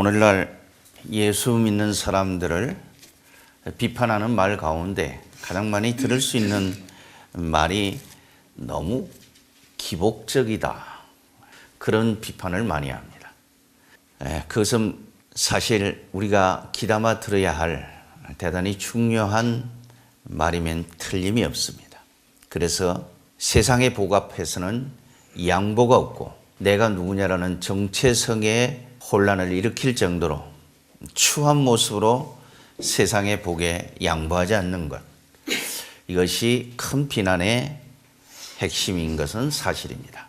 오늘날 예수 믿는 사람들을 비판하는 말 가운데 가장 많이 들을 수 있는 말이 너무 기복적이다. 그런 비판을 많이 합니다. 에, 그것은 사실 우리가 귀담아 들어야 할 대단히 중요한 말이면 틀림이 없습니다. 그래서 세상의 복 앞에서는 양보가 없고 내가 누구냐라는 정체성의 혼란을 일으킬 정도로 추한 모습으로 세상의 복에 양보하지 않는 것. 이것이 큰 비난의 핵심인 것은 사실입니다.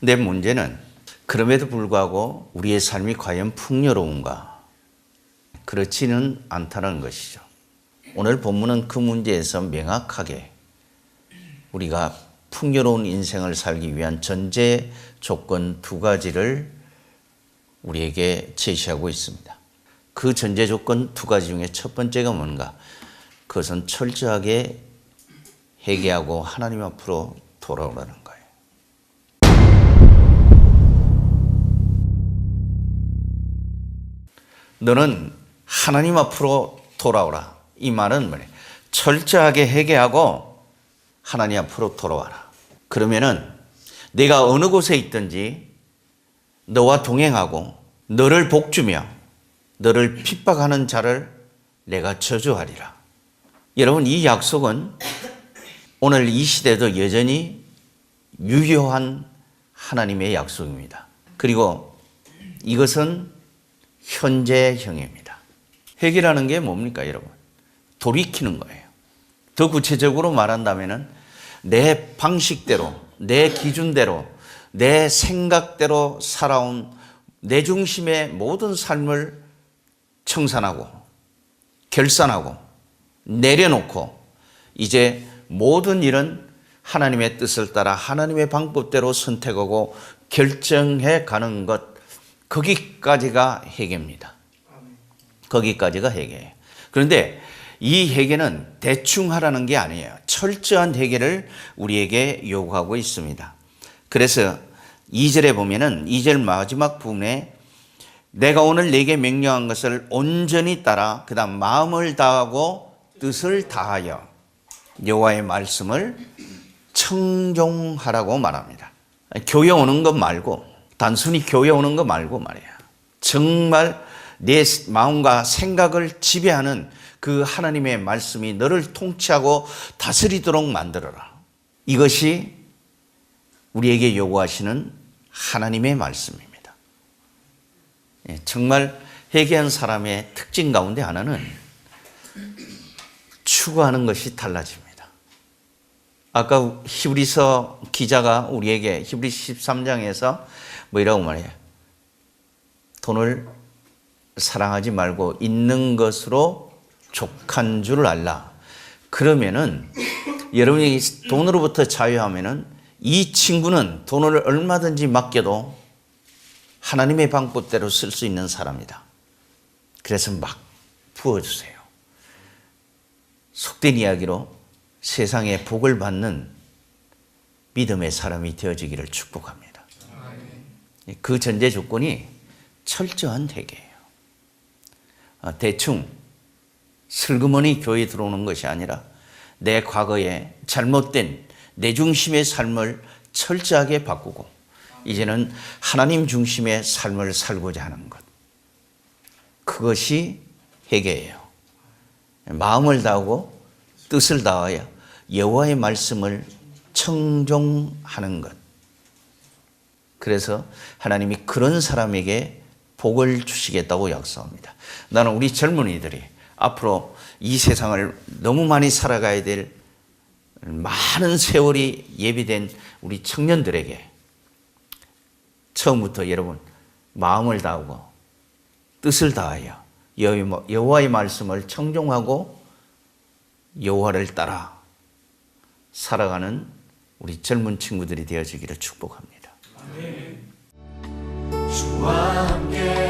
근데 문제는 그럼에도 불구하고 우리의 삶이 과연 풍요로운가? 그렇지는 않다는 것이죠. 오늘 본문은 그 문제에서 명확하게 우리가 풍요로운 인생을 살기 위한 전제 조건 두 가지를 우리에게 제시하고 있습니다. 그 전제 조건 두 가지 중에 첫 번째가 뭔가? 그것은 철저하게 회개하고 하나님 앞으로 돌아오라는 거예요. 너는 하나님 앞으로 돌아오라. 이 말은 뭐냐? 철저하게 회개하고 하나님 앞으로 돌아와라. 그러면은 내가 어느 곳에 있든지 너와 동행하고 너를 복주며 너를 핍박하는 자를 내가 저주하리라. 여러분 이 약속은 오늘 이 시대도 여전히 유효한 하나님의 약속입니다. 그리고 이것은 현재형입니다. 회개라는 게 뭡니까, 여러분? 돌이키는 거예요. 더 구체적으로 말한다면은 내 방식대로, 내 기준대로, 내 생각대로 살아온 내 중심의 모든 삶을 청산하고 결산하고 내려놓고 이제 모든 일은 하나님의 뜻을 따라 하나님의 방법대로 선택하고 결정해 가는 것 거기까지가 회개입니다. 거기까지가 회개예요. 그런데 이 회개는 대충 하라는 게 아니에요. 철저한 회개를 우리에게 요구하고 있습니다. 그래서 2절에 보면은 2절 마지막 부분에 내가 오늘 내게 명령한 것을 온전히 따라 그다음 마음을 다하고 뜻을 다하여 여호와의 말씀을 청종하라고 말합니다. 교회 오는 것 말고 단순히 교회 오는 것 말고 말이야. 정말 내 마음과 생각을 지배하는 그 하나님의 말씀이 너를 통치하고 다스리도록 만들어라. 이것이 우리에게 요구하시는 하나님의 말씀입니다. 예, 정말 회개한 사람의 특징 가운데 하나는 추구하는 것이 달라집니다. 아까 히브리서 기자가 우리에게 히브리 13장에서 뭐이라고 말해요? 돈을 사랑하지 말고 있는 것으로 족한 줄 알라. 그러면은 여러분이 돈으로부터 자유하면은 이 친구는 돈을 얼마든지 맡겨도 하나님의 방법대로 쓸 수 있는 사람이다. 그래서 막 부어주세요. 속된 이야기로 세상에 복을 받는 믿음의 사람이 되어지기를 축복합니다. 그 전제 조건이 철저한 회개예요. 아, 대충 슬그머니 교회 들어오는 것이 아니라 내 과거에 잘못된 내 중심의 삶을 철저하게 바꾸고 이제는 하나님 중심의 삶을 살고자 하는 것. 그것이 회개예요. 마음을 다하고 뜻을 다하여 여호와의 말씀을 청종하는 것. 그래서 하나님이 그런 사람에게 복을 주시겠다고 약속합니다. 나는 우리 젊은이들이 앞으로 이 세상을 너무 많이 살아가야 될 많은 세월이 예비된 우리 청년들에게 처음부터 여러분 마음을 다하고 뜻을 다하여 여호와의 말씀을 청종하고 여호와를 따라 살아가는 우리 젊은 친구들이 되어지기를 축복합니다. 함께